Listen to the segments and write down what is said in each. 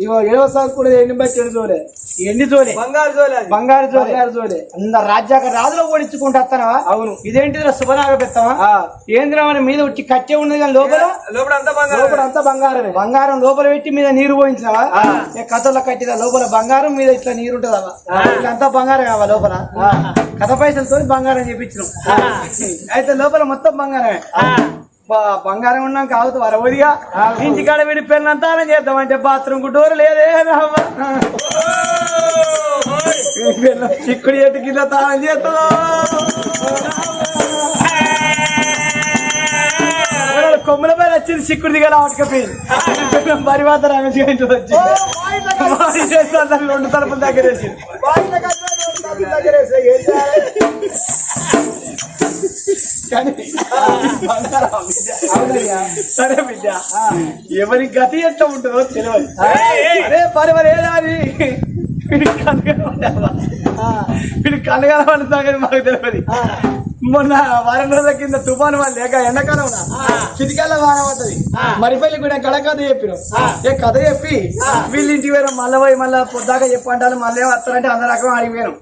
ఇగో ఏడవ సాగుకునేది ఎన్ని బట్టి ఎన్ని జోలే? ఎన్ని జోలే? బంగారు జోలి అది. బంగారు జోలే. బంగారు జోలే. అందరు రాజ్యాక రాజులో ఓడించుకుంటూ అవును. ఇదేంటిదిరా శుభనాగ పెడతావా ఆ. ఏంద్రా మన మీద వచ్చి కట్టే ఉన్నది కానీ లోపల? లోపల అంతా బంగారు లోపల అంతా బంగారమే. బంగారం లోపల పెట్టి మీద నీరు పోయించినవా? కథలో కట్టిన లోపల బంగారం మీద ఇట్లా నీరు ఉంటుందవా అంతా బంగారం కావా లోపల? కథ పైసలతో బంగారం చేపించినాం. అయితే లోపల మొత్తం బంగారమే. బంగారం ఉన్నాక అవుతూ వరవదిగా ఇంటికాడ విడి పెళ్ళంతా చేద్దామంటే బాత్రూమ్కు డోర్ లేదే చిక్కుడు ఎట్టు కింద చేస్తుందో? ఎవరో కొమ్ముల పైన వచ్చింది చిక్కుడు దిగా ఆటకపోయింది వచ్చి. వాడి చేస్తారు దాన్ని రెండు తరపుల దగ్గర వేసి కానీ బంగారం బిడ్డ. సరే బిడ్డ. ఎవరి గతి ఎట్లా ఉంటుందో తెలియదు. అరే పరి మరి ఏదా అని వీడి కనగలవాడవా వీడి కనగలవాడి మాకు తెలియదు. మొన్న వారం రోజుల కింద తుఫాను వాళ్ళు లేక ఎండాకాలం చిటికాల వాన పడ్డది. మరి పెళ్ళి కూడా కళ కథ చెప్పిన ఏ కథ చెప్పి వీళ్ళ ఇంటికి పోయిన మళ్ళీ పోయి మళ్ళీ పొద్దాక చెప్పంటారు మళ్ళీ వస్తారంటే అందరు రకం అడిగిపోయాను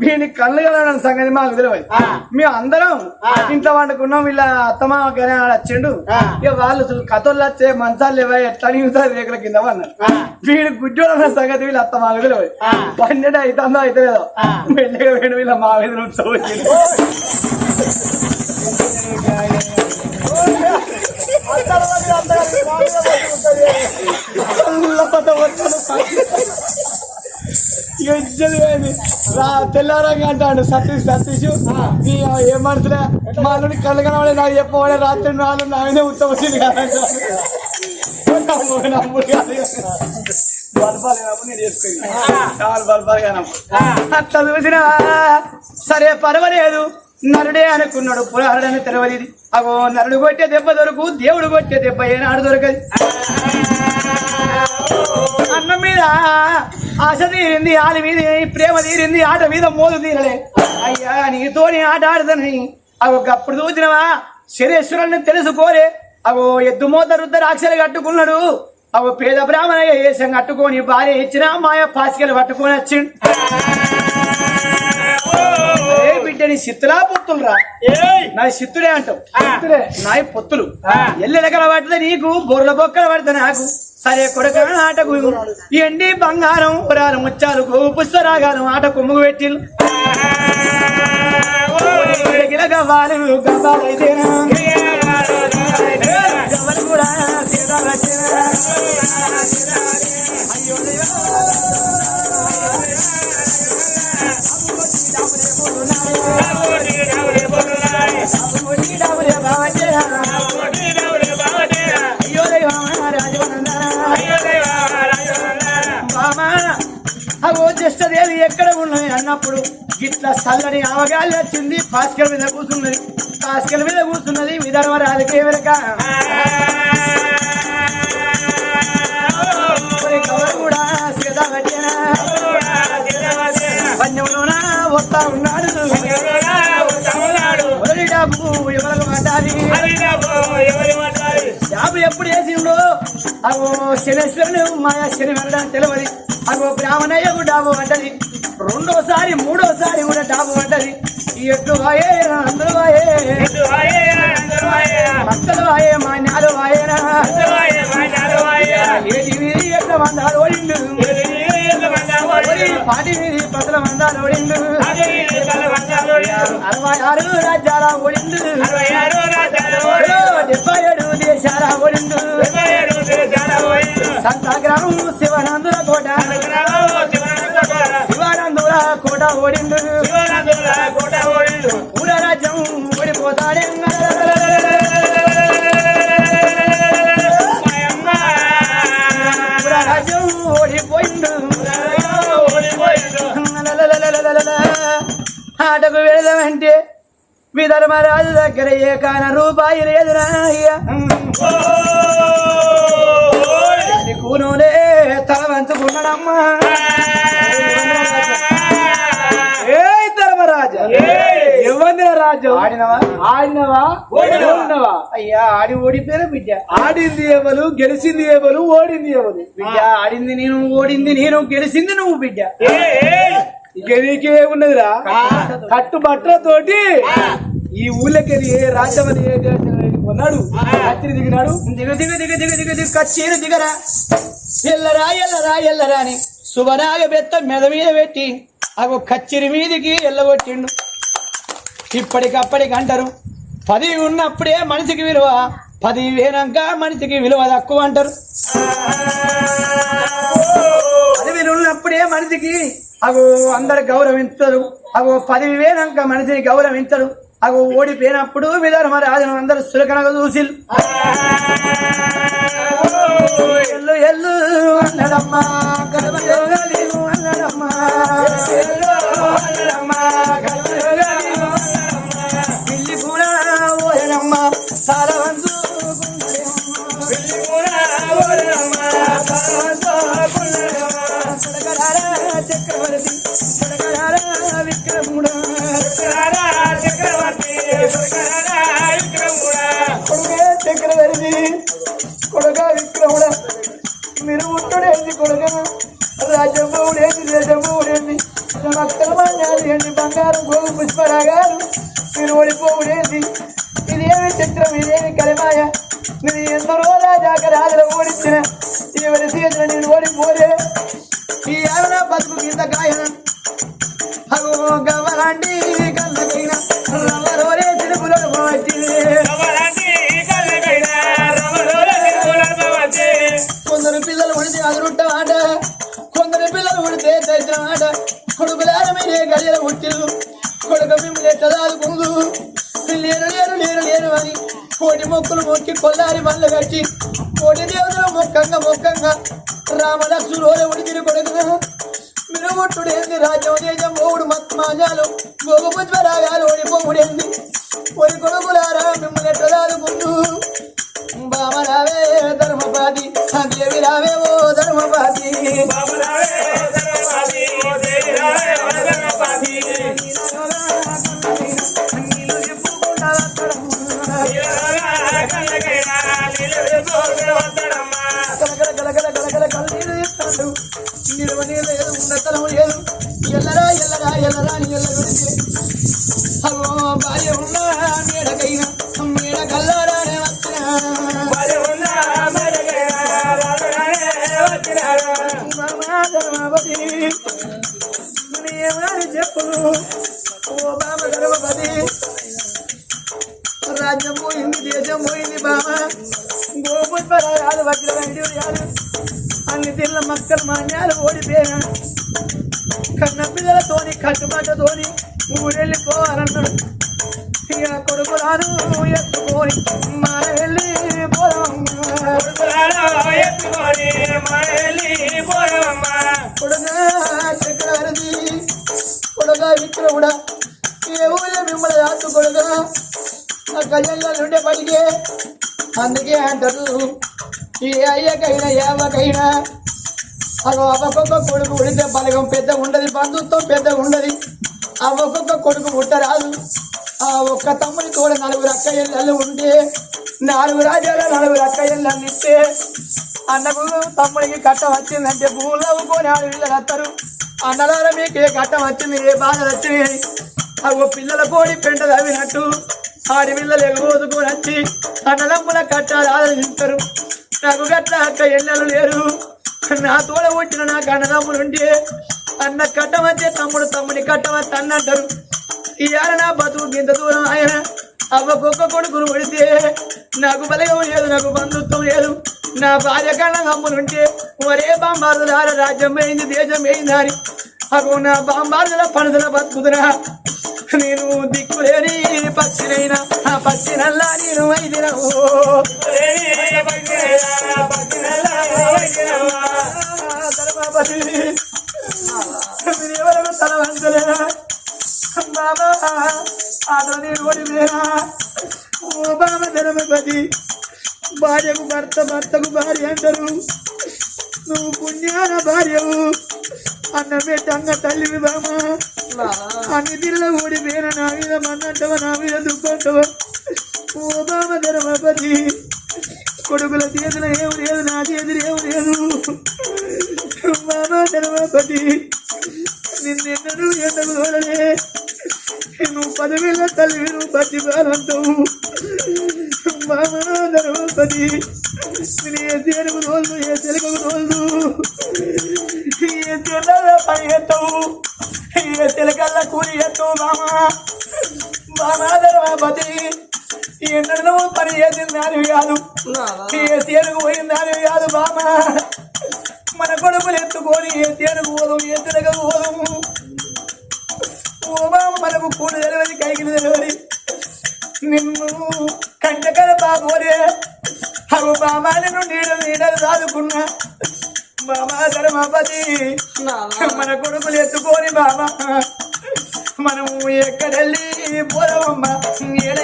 వీడిని కళ్ళు కలవడం సంగతి మాకు తెలియదు. మేము అందరం ఇంట్లో వండుకున్నాం వీళ్ళ అత్తమ్మ ఆడ వచ్చిండు. ఇక వాళ్ళు కథలు వచ్చే మంచాలు లేవా ఎట్లా నిగుతారు రేకుల కింద అన్నారు. వీడు గుడ్డోడు అన్న సంగతి వీళ్ళ అత్త మాకు తెలియదు. పన్నెండు అవుతుందో అయితే లేదో మెల్లగా వీళ్ళ మా మీద తెల్లారంగా అంటాడు సతీష్ సతీష్ నీ ఏం మనసులే మా అల్లుడి కళ్ళు కనబడే నాకు చెప్పబడే రాత్రి నాలుగు నాయనే ఉత్తమ వచ్చింది కదా. అట్లా చూసినా సరే పర్వాలేదు నరుడే అనుకున్నాడు పురాణని తెరవది అగో నరుడు కొట్టే దెబ్బ దొరకు దేవుడు కొట్టే దెబ్బ ఏనాడు దొరకదు. అన్న మీద ఆశ తీరింది ఆలి మీద ప్రేమ తీరింది ఆట మీద మోదు తీరలే. అయ్యా నీతోని ఆట ఆడదని. అగో అప్పుడు చూసినవా? శరేశ్వరుని తెలుసుకోలే. అగో ఎద్దు మోత రుద్రాక్షలు కట్టుకున్నాడు. అగో పేద బ్రాహ్మణ వేషం కట్టుకొని భార్య ఇచ్చిన మాయ పాసికలు పట్టుకొని వచ్చిండు. ఏ బిడ్డని సిత్తులా పొత్తులురా? నా సిత్తుడే అంటావు. నాయ పొత్తులు. ఎల్లెలకల పడితే నీకు బొర్ల బొక్కల పడితే నాకు. సరే కొడక ఆటకు. ఎండి బంగారం పురాలు ముచ్చాలు గోవు పుస్తరాగాలు ఆట కొమ్ముకు పెట్టిల్లు. గిల గవ్వాలు గవ్వాలైతేనా గవ్వలు కూడా? అయ్యో. జ్యేష్ఠదేవి ఎక్కడ ఉన్నాయి అన్నప్పుడు ఇట్లా చల్లని అవగాలి వచ్చింది. భాస్కర్ మీద కూర్చున్నది. భాస్కర్ మీద కూర్చున్నది విధర్మరాజుకే వెనక. వస్తా ఉన్నాడు ఎవరికి మాట్లాడి జాబు ఎప్పుడు వేసిండో అగో శనేశ్వరుని మాయా శని వెళ్ళడం తెలియదు. అగో బ్రాహ్మణయ్యకు డాబు పడ్డది. రెండోసారి మూడోసారి కూడా డాబు పడ్డది. ఈ ఎట్లు వాయే అందరూ వాయే. మక్కలు వాయే మాన్యాలు వాయేనా ఏటి వీధి ఎట్ల ఓడిండు పాటి వీధి పక్కల మందాలు ఓడిండు రాజ్యాల విధర్మరాజు దగ్గర ఏ కాన రూపాయి అయ్యా కూనోలే తల వంచుకున్నాడమ్మా ఏ ధర్మరాజా ఎవరు రాజ్యం ఆడినవా? ఆడినవా? ఓడినవా? అయ్యా ఆడి ఓడిపోయిన బిడ్డ. ఆడింది ఎవరు గెలిచింది ఎవరు ఓడింది ఎవరు? బిడ్డ ఆడింది నేను ఓడింది నేను గెలిచింది నువ్వు బిడ్డ. నీకే ఉన్నదిరా. కట్టు బట్టలతోటి ఈ ఊళ్ళకి ఏ రాజ్యం అని ఏ దేశం కొన్నాడు? రాత్రి దిగినాడు? దిగ దిగ దిగ దిగ దిగ దిగ కచ్చేరు దిగరా. ఎల్లరా ఎల్లరా ఎల్లరా అని శుభనాగ బెత్త మెద మీద పెట్టి అగో కచ్చిరి మీదికి ఎల్లగొట్టిండు. ఇప్పటికప్పటికి అంటారు పది ఉన్నప్పుడే మనిషికి విలువ పది వేనాక మనిషికి విలువ తక్కువ అంటారు. పదవి ఉన్నప్పుడే మనిషికి అగో అందరు గౌరవించరు. అగో పదవి వేనాక మనిషిని గౌరవించరు. అగో ఓడిపోయినప్పుడు విధర్మ రాజును అందరు సులకనగా చూసి ఎల్లు ఎల్లు అన్నడమ్మా గర్భయోగాలు అన్నడమ్మా ఎల్లు సారవంతు పిల్లి కూడా ఓయనమ్మా సారవంతు చక్రవర్తి విక్రముడా. చక్రవర్తి కొడుకే చక్రవర్తి కొడుక విక్రముడ. మీరు ఉంటుడేంది కొడుక? రాజ్యంబుడేంది దేశంబుడేంది మక్కలమాన్యాలు బంగారం గోగు పుష్పరాగారు మీరు ఓడిపోవుడేంది? ఇదేమి చిత్రం ఇదేమి కలిమాయ నేను ఎందరో రాజాక రాజుల ఓడించిన పుట్టాడ? కొందరి కొందరు పిల్లలు ఉడితే తెచ్చినమాట కొడుకులార మీరే గడియల పుట్టిల్లు. కొడుకు మిమ్మల్ని ఎట్లా లేరు లేరు లేరు లేరు అని కోటి మొక్కులు మొక్కి కొల్లారి బండ్లు కట్టి కోటి దేవతలు మొక్కంగా మొక్కంగా రామలక్ష్మి ఉడికిరి కొడుకు మీరు ముట్టుడేంది రాజ్యం దేశం ఓడు మాజాలు గోగుపుత్వ రాగాలు రాజ్యం పోయింది దేశం పోయింది బామ గోపుష్పరాలు వజ్రాలు అన్ని తిన్న మక్కలు మాన్యాలు ఓడిపోయినా కన్న పిల్లలతోని కట్టుబాటుతోని ఊరెళ్ళిపోవాలన్నాడు ఇక కొడుకులాను ఎత్తుకొని మన వెళ్ళి కొడుగా చక్రవర్తి కొడుగా విక్రముడా ఏ ఊళ్ళో మిమ్మల్ని రాసు కొడుగా ఆ గజల్లో ఉండే పడిగే అందుకే అంటారు ఏ అయ్యకైనా ఏవకైనా అగో ఒక్కొక్క కొడుకు ఉడితే బలగం పెద్ద ఉండదు బంధుత్వం పెద్ద ఉండదు. ఆ ఒక్కొక్క కొడుకు పుట్టరాదు. ఆ ఒక్క తమ్ముడి కూడా నలుగురు అక్కయ్యలు ఉంటే నాలుగు రాజ్యాల నలుగురు అక్కయ్యలు ఇస్తే అన్నకు తమ్ముడికి కట్టం వచ్చిందంటే భూములు అవ్వుకొని ఆడు పిల్లలు వస్తారు అన్నలారా మీకు ఏ కట్టం వచ్చింది ఏ బాధలు వచ్చినాయి అవి పిల్లల కోడి పెంట తవ్వినట్టు ఆడి పిల్లలు ఎగబోదుకొని వచ్చి అన్నదమ్ముల కట్టాలు ఆదరిస్తారు నాకు గట్ల అక్క ఎన్నెలు లేరు. నా తోడ పుట్టిన నాకు అన్నదమ్ములుంటే అన్న కట్టమచ్చే తమ్ముడు తమ్ముని కట్టమచ్చ అన్నంటారు ఇవాళ నా బతుకు ఇంత దూరం ఆయన అవ్వకొక్క కొడుకును పడితే నాకు బలగం లేదు నాకు బంధుత్వం లేదు. నా భార్య కన్నా అమ్ములుంటే మరే బాంబార్దులార రాజ్యం పోయింది దేశం పోయింది అని. అగో నా బాంబార్దుల పనుదల బతుకుతున్నా నేను దిక్కులేని పక్షినైనా ఆ పక్షి నల్లా నేను మీరెవరకు తల బాబా ఆటో నేను ఓడిపోయినా? ఓ బాబా ధర్మపతి భార్యకు భర్త భర్తకు భార్య అంటారు. నువ్వు పుణ్యాన భార్యవు. అన్న పెట్టంగ తల్లివి బామా అన్ని తిల్ల ఊడిపోయిన నా మీద మన్నంటవ నా మీద దుఃఖంటవ ఓ బామ ధర్మపతి. కొడుకుల చేతులు ఏమి లేదు నా చేతులు ఏమి లేదు. బాబా ధర్మపతి నిన్నెన్నడూ ఎండకు చూడలే. నువ్వు పదవిలో తల్లి నువ్వు పచ్చి బాలంటావు బాబా ధర్మపతి నేను ఏ తెలుగు తోలు ఏ తెలుగు తోలు ఏ తెల్ల పని ఎత్తవు ఏ తెలకల్ల కూలి ఎత్తవు బామా బామాధర్మపతి ఎన్నడూ పని చేసింది దానివి కాదు. ఏ పోయింది దానివి కాదు బామా మన కొడుకులు ఎత్తుకొని ఏ తేనుగు పోదాం ఏ తిరగ ఓ బామ మనకు కూడు తెలియదు కైకి తెలియదు నిన్ను కంటకర బాబోరే అవు బామా నిన్ను నీడలు నీడలు దాదుకున్నా బామా ధర్మపతి. మన కొడుకులు ఎత్తుకొని బామా మనము ఎక్కడెళ్ళి పోదామమ్మ. ఏడ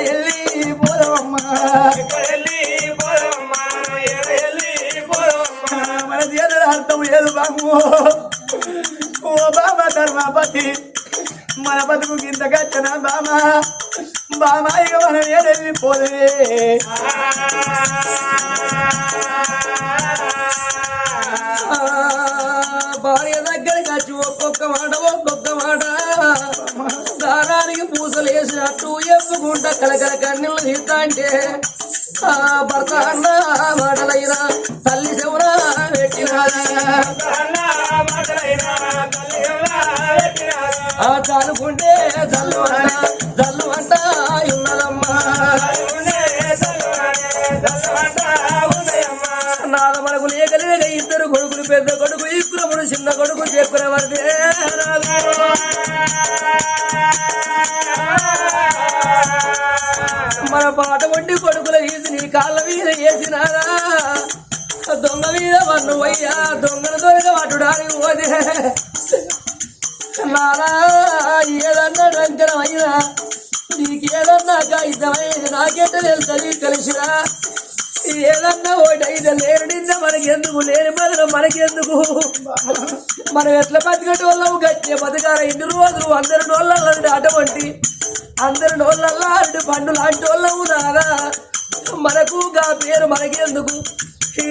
అర్థం ఓ బాబా ధర్మపతి మన బతుకు కింద కట్టన బామా? బామా ఇక మనం ఏడెళ్ళి పోలే భార్య దగ్గర కచ్చి ఒక్కొక్క మాట ఒక్కొక్క మాట. దారానికి పూసలు వేసినట్టు ఎప్పుకుంటా కలకల కన్నీళ్ళు తీస్తా అంటే భర్త అన్న మాటలైనా తల్లి చెవున పెట్టినారా? ఆ చాలుకుంటే జల్లు అంట జల్లు అంట ఉన్నదమ్మా. నాదమనకు లేక ఇద్దరు కొడుకులు పెద్ద కొడుకు ఇక్కురముడు చిన్న కొడుకు చెక్కురవర్దే మన పాట వంటి కొడుకుల వీసి నీ కాళ్ళ మీద వేసినారా? దొంగ మీద వన్ను అయ్యా దొంగను దొరక పట్టుడానికి పోతే నానా ఏదన్నా రంకరం అయినా నీకేదన్నా కాగితమైంది నాకెట్ట తెలుసని కలిసిరా? ఏదన్నా ఓటైతే లేరు నిన్న మనకెందుకు లేని బదులు మనకెందుకు? మనం ఎట్లా బతికటి వాళ్ళము గట్టి బతకాల. ఇన్ని రోజులు అందరి నోళ్ళ అటువంటి అందరి నోళ్ళల్లా అటు పండు లాంటి వాళ్ళము ఉన్నారా? మనకు గా పేరు మనకెందుకు?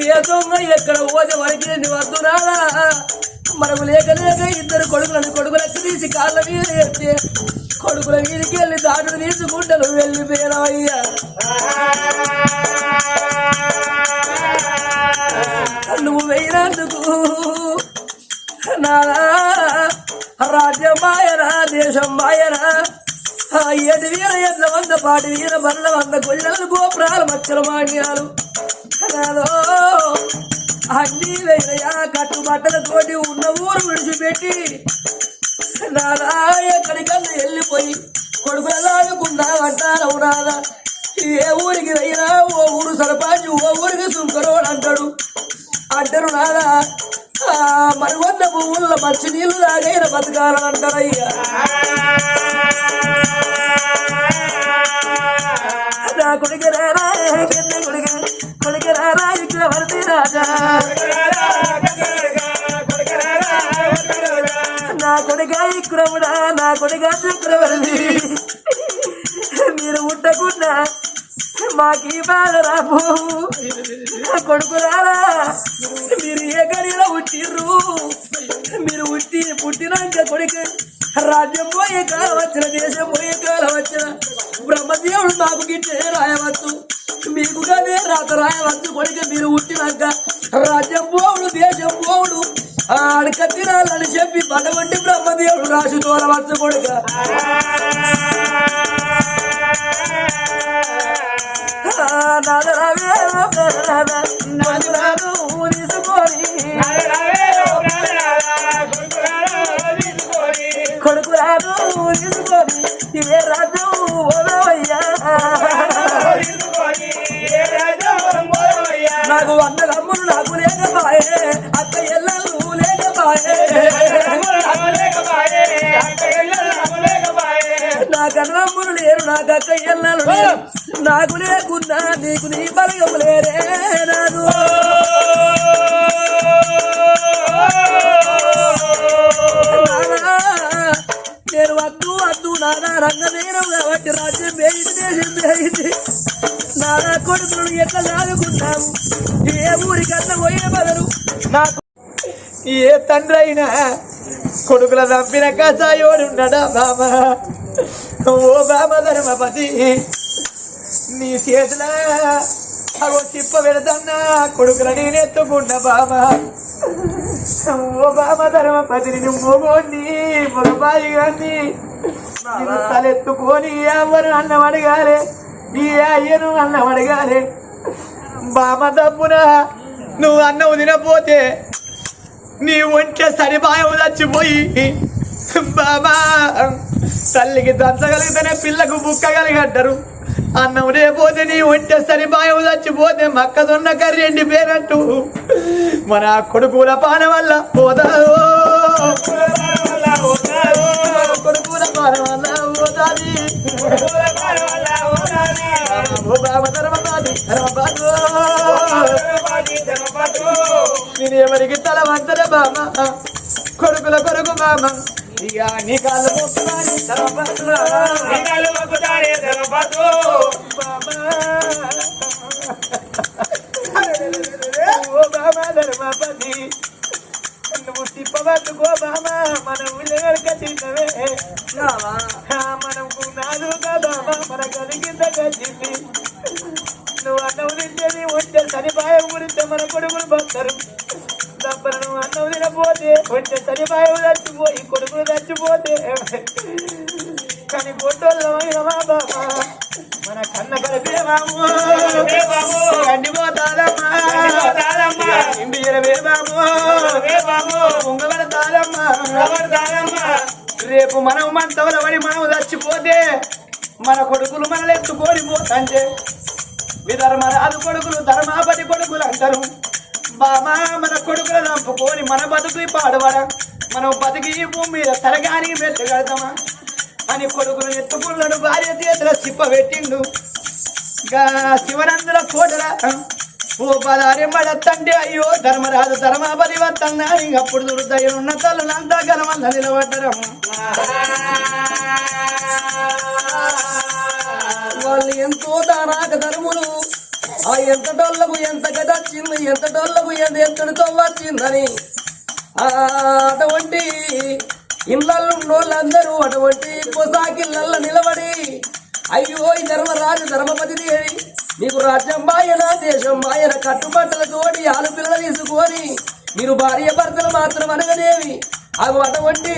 ఏ దొంగ ఎక్కడ పోతే మనకేంది వద్దు రాదా మనకు లేక లేక ఇద్దరు కొడుకులను కొడుకులకు తీసి కాళ్ళ మీద ఎత్తే కొడుకుల మీదకి వెళ్ళి దాటును తీసుకుంటాను వెళ్ళిపోయినవయ్యా. నువ్వు వెయ్యినందుకు నా రాజ్యం మాయరా దేశం మాయరా ఏది వీర ఎడ్ల వంద పాటి వీర బల్ల వంద గొల్లలు గోపురాలు మచ్చల మాన్యాలు. అన్ని వేరయా కట్టు బట్టలతోటి ఉన్న ఊరు విడిచిపెట్టి నాదా ఎక్కడికన్నా వెళ్ళిపోయి కొడుకుల లాగుకున్నావంటారు నాదా ఏ ఊరికి అయినా ఓ ఊరు సరపాజు ఓ ఊరికి సుంకరోడు అంటాడు. అంటారు నాదా మరి వంద పువ్వుల్లో మంచి నీళ్ళు తాగైన బతకాలని అంటారయ్యా. నా కొడుకు రారా పెద్ద కొడుకు కొడుకు రారా ఇక్కడ రాజా. నా కొడుక ఇక్కురముడా నా కొడుక చక్రవర్తి మీరు ఉట్టకుండా మాకి బాధ రాబో. కొడుకురారా మీరు ఏ గడిలో ఉట్టిర్రు మీరు పుట్టి పుట్టినాక కొడుకు రాజ్యం పోయే కాలం వచ్చిన దేశం పోయే కాలం వచ్చిన బ్రహ్మదేవుడు మాకు గిట్టే రాయవచ్చు మీకు కదే రాత రాయవచ్చు కొడుక మీరు పుట్టినాక రాజ్యం పోవుడు దేశం పోవుడు ఆడక తినాలని చెప్పి బడవంటి బ్రహ్మదేవుడు రాసి తోలవచ్చు కొడుక నాదరాను తీసుకొని కొడుకు రాదు తీసుకొని ఏ రాజు ఓదవయ్యా నాకు వంద రమ్ములు నాకు లేకపాయే అక్క ఎల్లలు లేకపాయే. నా కన్నమ్ములు లేరు నాకు అక్క ఎల్లలు లేరు. నాకు లేకున్నా నీకు నీ కొడుకులను ఎట్లా సాగుకుంటాము ఏ ఊరికన్నా పోయే బదరు నాకు ఏ తండ్రి అయినా కొడుకుల చంపిన కసాయోడున్నాడా బామ? ఓ బామ ధర్మపతి నీ చేతుల అగో చిప్ప పెడతన్నా కొడుకుల నేనెత్తుకున్నా బామ. ఓ బామ ధర్మపతిని నువ్వు మొగోని మగబాయి కానీ తలెత్తుకొని ఎవరు అన్నం అడగాలే? ఈ అయ్యను అన్నం అడగాలి. బామ తప్పున? నువ్వు అన్నం తినపోతే నీ ఒంటే సరిపాయం చచ్చిపోయి బాబా తల్లికి దంచగలిగితేనే పిల్లకు బుక్కగలిగంటారు అన్నం లేకపోతే నీ ఒంటే సరిపాయం చచ్చిపోతే మక్కదున్న కర్రీ ఎండిపోయినట్టు మన కొడుకుల పాన వల్ల పోదావు కొడుకుల పాన వల్ల పోదాది నేనేమరికి తల వంతర బామ కొడుకుల కొడుకు బామ ఇక నీ కాళ్ళు మొక్కుతాని బామ ధర్మపతి నువ్వు తిప్పబట్టుకో బామ మనం ఊళ్ళో కట్టినవే మనకు నాలుగా బామ మన కలిగింద కట్టింది నువ్వు అన్నం తింటేది ఉంటే సరిపాయం గురించి మన కొడుకులు పోతారు తప్పను నువ్వు అన్నం తినపోతే ఉంటే సరిపాయం చచ్చిపోయి కొడుకులు చచ్చిపోతే కానీ పొట్టోళ్ళమైన మా బాబా మన కన్న బాబు రేపు మనం మంతవల పడి మనం చచ్చిపోతే మన కొడుకులు మనల్ని ఎత్తుకొని పోతంటే విధర్మరాజు కొడుకులు ధర్మాపతి కొడుకులు అంటారు. బామా మన కొడుకులు చంపుకొని మన బతుకు పాడవడ? మనం బతికి భూమి మీద తరగానికి పెట్టగడతామా అని కొడుకులు ఎత్తుకుళ్ళను భార్య చేతుల చిప్ప పెట్టిండు. శివనందుల కోటరా ఓ బలారి మడత్తంటే అయ్యో ధర్మరాజు ధర్మాపతి వద్దన్నా ఇంకప్పుడు దుర్దయ్యనున్న తల్లులంతా గలమల్ల నిలబడ్డరం. వాళ్ళు ఎంతో దానాక ధర్ములు. ఆ ఎంత డొల్లకు ఎంత గదచ్చింది ఎంత డొల్లకు ఎంత ఎంతటితో వచ్చిందని. ఆ అటువంటి ఇళ్ళల్లో అటువంటి పొసాకిళ్ళల్లో నిలబడి అయ్యో ఈ ధర్మరాజు ధర్మపతి దేవి మీకు రాజ్యం మాయన దేశం మాయన కట్టుబట్టలతోటి ఆలు పిల్లలు తీసుకొని మీరు భార్య భర్తలు మాత్రం అనగదేవి అవి అటువంటి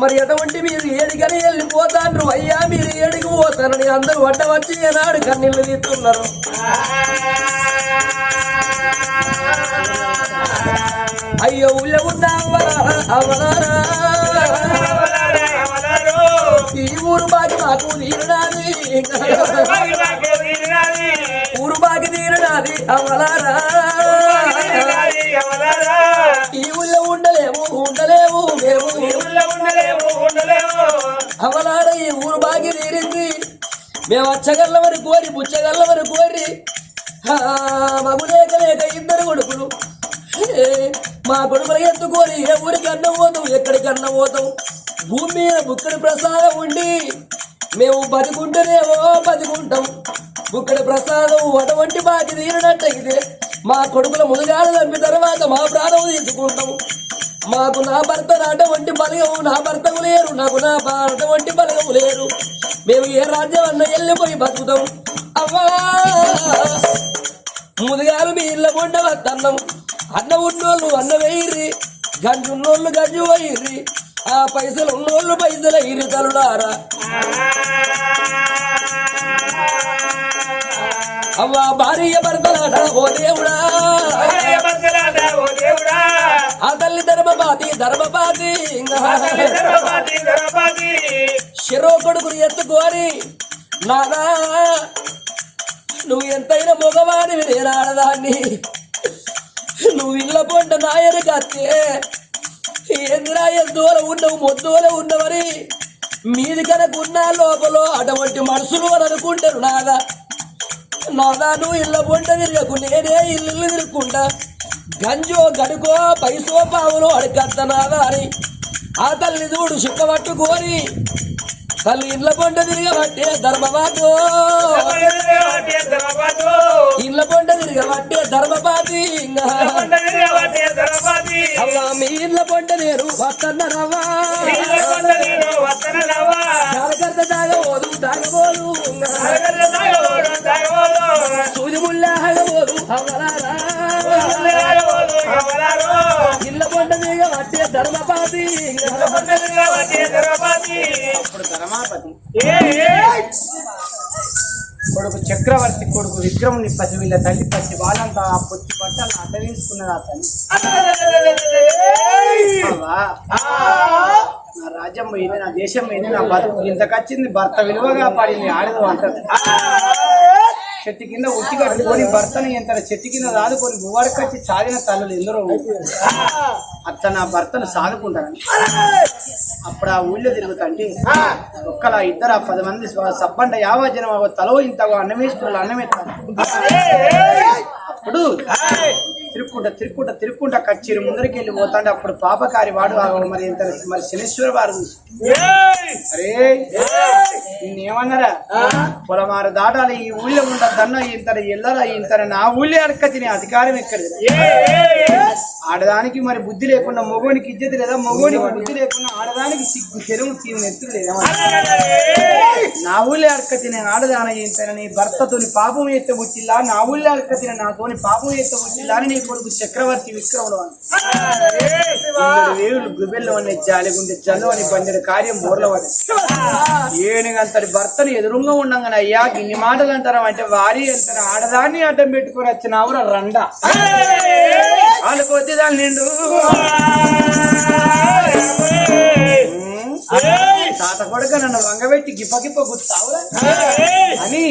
మరి అటువంటి మీరు ఏడికని వెళ్ళిపోతాండ్రు. అయ్యా మీరు ఏడికి పోతానని అందరూ వడ్డ వచ్చి ఏనాడు కన్నీళ్ళు తీస్తున్నారు. అయ్యో ఊళ్ళో ఉన్న అవ్వలారా, ఊరు బాగి మాకు తీరడాది ఊరు బాగి తీరడాది అవ్వలారా ఈ ఊళ్ళో ఉండలేము ఉండలేము మేము. అవలాడ ఈ ఊరు బాగి తీరింది మేము అచ్చగల్ల వరకు కోరి. బుచ్చగల్ల వరకు కోరి మగులేక లేక ఇద్దరు మా కొడుకులు ఎత్తుకొని ఏ ఊరికి అన్నం పోతాం ఎక్కడికి అన్నం పోతాం? భూమి మీద బుక్కడి ప్రసాదం ఉండి మేము బతికుంటేనేమో బతికుంటాం. బుక్కడి ప్రసాదం అటువంటి బాకి తీరినట్టయితే మా కొడుకుల ముదుగాలు చంపిన తర్వాత మా ప్రాణం తీసుకుంటాం. మాకు నా భర్త అటువంటి బలగము నా భర్తకు లేరు నాకు నా అటువంటి బలగము లేరు. మేము ఏ రాజ్యం అన్న వెళ్ళిపోయి బతుకుతాం. అవ్వా! ముదుగాలు మీ ఇళ్ళ కొండ వద్దన్నం. అన్న ఉన్నోళ్ళు అన్న వేయిర్రి గంజు ఉన్నోళ్ళు గంజు వేయిర్రి ఆ పైసలు ఉన్నోళ్ళు పైసలు ఇరి తలుడారా అవ్వా భార్య భర్తలాట ఓ దేవుడా. ఆ తల్లి ధర్మపాతి ధర్మపాతి శిరో కొడుకుని ఎత్తుకోరి నాదా నువ్వు ఎంతైనా మగవాడివి నేను నువ్వు ఇళ్ళ పొంట నాయని కత్తే ఏందిరా ఎందోల ఉండవు మొద్దోల ఉండవని మీది కనుకున్నా లోపల అటువంటి మనుషులు అని అనుకుంటారు నాదా నాదా నువ్వు ఇళ్ళ పొంట తిరగకు నేనే ఇల్లు తిరుగుకుంటా గంజో గడుకో పైసో పావులో అడగద్దనాదా అని. ఆ తల్లి చూడు చుక్కబట్టుకొని తల్లి ఇండ్ల పొంట తిరగబట్టే ధర్మపాతో ఇండ్ల పొంట తిరగబట్టే ధర్మపాతి. అవ్వా మీ ఇండ్ల పొంట నేను వస్తన్నరవ్వా జాగ్రత్త తాగబోదు తాగబోదు సూది ముల్లాగబోదు అవ్వలారా. ఇళ్ళ పొంట తిరగబట్టే ధర్మపాతి ఇప్పుడు ధర్మాపతి కొడుకు చక్రవర్తి కొడుకు విక్రముని పసి వీళ్ళ తల్లి పసి వాళ్ళంతా ఆ పొత్తి బట్టలు అడ్డ వేసుకున్నది నా రాజ్యం పోయింది నా దేశం పోయింది నా బతుకు ఇంతకొచ్చింది భర్త విలువగా పడింది ఆడదు అంటారు చెట్టు కింద ఉట్టి కట్టుకొని భర్తని ఎంత చెట్టు కింద దాదుకొని బువ్వడకొచ్చి సాగిన తల్లులు ఎందరో అట్లా నా భర్తను సాదుకుంటాను అప్పుడు ఆ ఊళ్ళో తిరుగుతంటే ఒక్కలా ఇద్దరు ఆ పది మంది సబ్బండ యావా జనం తలో ఇంత అన్నమేస్తున్నారు అన్నమేస్తారు అప్పుడు తిరుక్కుంటా తిరుక్కుంటా తిరుక్కుంటా కచ్చిరి ముందరికి వెళ్ళి పోతాంటే అప్పుడు పాపకారి వాడు ఆ మరి ఇంత మరి శనేశ్వర వారు చూసి, అరే నిన్నేమన్నారా పొలమారు దాటాలి ఈ ఊళ్ళో ఉండద్దన్న ఇంత ఎల్లరా ఇంత నా ఊళ్ళో అడక తినే అధికారం ఎక్కడిది ఆడదానికి మరి బుద్ధి లేకుండా మగోనికి ఇజ్జత లేదా మగోనికి బుద్ధి లేకుండా ఆడదానికి సిగ్గు చెరువు సీను ఎత్తుడు లేదా నా ఊళ్ళో అడక తినే ఆడదాన ఏంటని నీ భర్తతోని పాపం ఎత్త పుట్టిల్లా నా ఊళ్ళో అడక తినే నాతోని పాపం ఎత్త పుట్టిల్లా అని నీ కొడుకు చక్రవర్తి విక్రముడు వేలు గుబెల్లో అనే జాలిగుండే జల్లు అని బండి కార్యం పడి ఏనుగంతటి భర్తను ఎదురుగా ఉండగానే అయ్యా ఇన్ని మాటలు అంటారా అంటే వారి అంటారు ఆడదాన్ని అడ్డం పెట్టుకొని వచ్చిన ఆవుర రండ. వాళ్ళు కొద్ది దాని నిండు. తాత కొడుక నన్ను వంగబెట్టి గిప్ప గిప్ప గుర్తావురా అని.